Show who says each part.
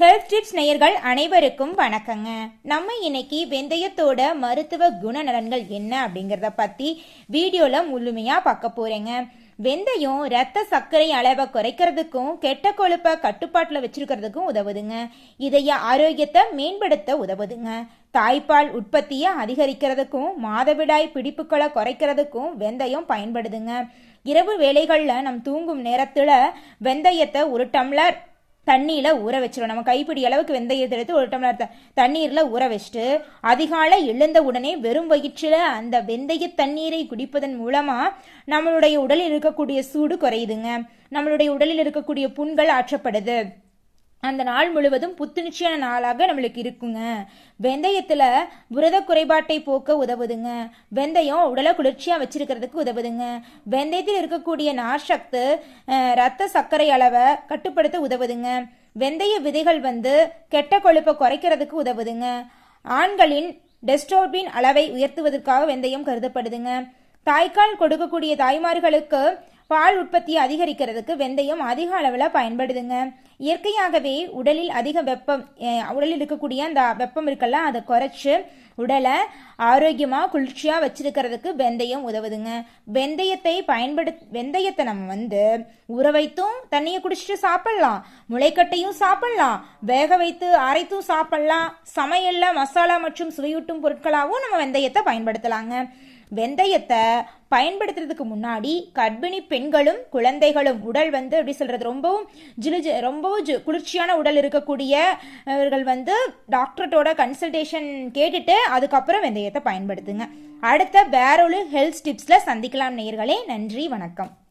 Speaker 1: Health tips நேயர்கள் அனைவருக்கும் வணக்கங்க. நம்ம இன்னைக்கு வெந்தயத்தோட மருத்துவ குணநலன்கள் என்ன அப்படிங்கிறத பத்தி வீடியோல முழுமையா பார்க்க போறேங்க. வெந்தயம் ரத்த சர்க்கரை அளவை குறைக்கிறதுக்கும் கெட்ட கொழுப்பை கட்டுப்பாட்டில் வச்சிருக்கிறதுக்கும் உதவுதுங்க. இதய ஆரோக்கியத்தை மேம்படுத்த உதவுதுங்க. தாய்ப்பால் உற்பத்தியை அதிகரிக்கிறதுக்கும் மாதவிடாய் பிடிப்புகளை குறைக்கிறதுக்கும் வெந்தயம் பயன்படுதுங்க. இரவு வேளைகளில் நம் தூங்கும் நேரத்தில் வெந்தயத்தை ஒரு டம்ளர் தண்ணியில் ஊற வச்சிடும் நம்ம கைப்பிடி அளவுக்கு வெந்தயத்தை எடுத்து ஒரு டம்ளர் த- ஊற வச்சுட்டு அதிகாலை எழுந்த உடனே வெறும் வயிற்றில் அந்த வெந்தய தண்ணீரை குடிப்பதன் மூலமாக நம்மளுடைய உடலில் இருக்கக்கூடிய சூடு குறையுதுங்க. நம்மளுடைய உடலில் இருக்கக்கூடிய புண்கள் ஆற்றப்படுது. அந்த நாள் முழுவதும் புத்துணர்ச்சியான நாளாக நம்மளுக்கு இருக்குங்க. வெந்தயத்தில் புரத குறைபாட்டை போக்க உதவுதுங்க. வெந்தயம் உடலை குளிர்ச்சியாக வச்சிருக்கிறதுக்கு உதவுதுங்க. வெந்தயத்தில் இருக்கக்கூடிய நார்சக்து ரத்த சர்க்கரை அளவை கட்டுப்படுத்த உதவுதுங்க. வெந்தய விதைகள் வந்து கெட்ட கொழுப்பை குறைக்கிறதுக்கு உதவுதுங்க. ஆண்களின் டெஸ்டோபின் அளவை உயர்த்துவதற்காக வெந்தயம் கருதப்படுதுங்க. தாய்க்கால் கொடுக்கக்கூடிய தாய்மார்களுக்கு பால் உற்பத்தியை அதிகரிக்கிறதுக்கு வெந்தயம் அதிக அளவில் பயன்படுதுங்க. இயற்கையாகவே உடலில் அதிக வெப்பம் உடலில் இருக்கக்கூடிய அந்த வெப்பம் இருக்குல்ல அதை குறைச்சி உடலை ஆரோக்கியமாக குளிர்ச்சியாக வச்சிருக்கிறதுக்கு வெந்தயம் உதவுதுங்க. வெந்தயத்தை பயன்படு வெந்தயத்தை நம்ம வந்து ஊற வைத்தும் தண்ணியை குடிச்சிட்டு சாப்பிட்லாம். முளைக்கட்டையும் சாப்பிடலாம். வேக வைத்து அரைத்தும் சாப்பிட்லாம். சமையலில் மசாலா மற்றும் சுவையூட்டும் பொருட்களாகவும் நம்ம வெந்தயத்தை பயன்படுத்தலாங்க. வெந்தயத்தை பயன்படுத்துறதுக்கு முன்னாடி கர்ப்பிணி பெண்களும் குழந்தைகளும் உடல் வந்து எப்படி சொல்கிறது ரொம்பவும் ஜிலுஜு ரொம்பவும் ஜு குளிர்ச்சியான உடல் இருக்கக்கூடிய அவர்கள் வந்து டாக்டர்ட்டோட கன்சல்டேஷன் கேட்டுட்டு அதுக்கப்புறம் வெந்தயத்தை பயன்படுத்துங்க. அடுத்த வேறொரு ஹெல்த் டிப்ஸில் சந்திக்கலாம் நேர்களே நன்றி வணக்கம்.